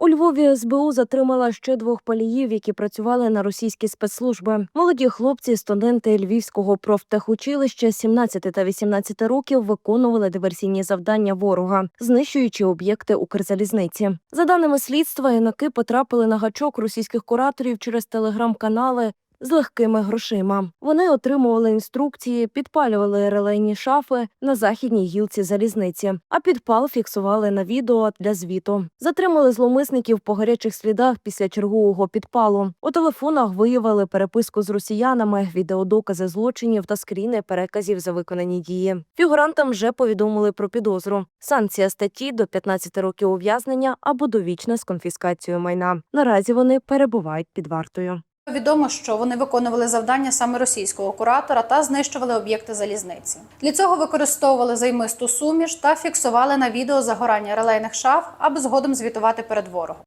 У Львові СБУ затримала ще двох паліїв, які працювали на російські спецслужби. Молоді хлопці, студенти Львівського профтехучилища 17 та 18 років виконували диверсійні завдання ворога, знищуючи об'єкти Укрзалізниці. За даними слідства, юнаки потрапили на гачок російських кураторів через телеграм-канали. З легкими грошима вони отримували інструкції, підпалювали релейні шафи на західній гілці залізниці, а підпал фіксували на відео для звіту. Затримали зловмисників по гарячих слідах після чергового підпалу. У телефонах виявили переписку з росіянами, відеодокази злочинів та скріни переказів за виконані дії. Фігурантам вже повідомили про підозру. Санкція статті до 15 років ув'язнення або довічне з конфіскацією майна. Наразі вони перебувають під вартою. Відомо, що вони виконували завдання саме російського куратора та знищували об'єкти залізниці. Для цього використовували займисту суміш та фіксували на відео загорання релейних шаф, аби згодом звітувати перед ворогом.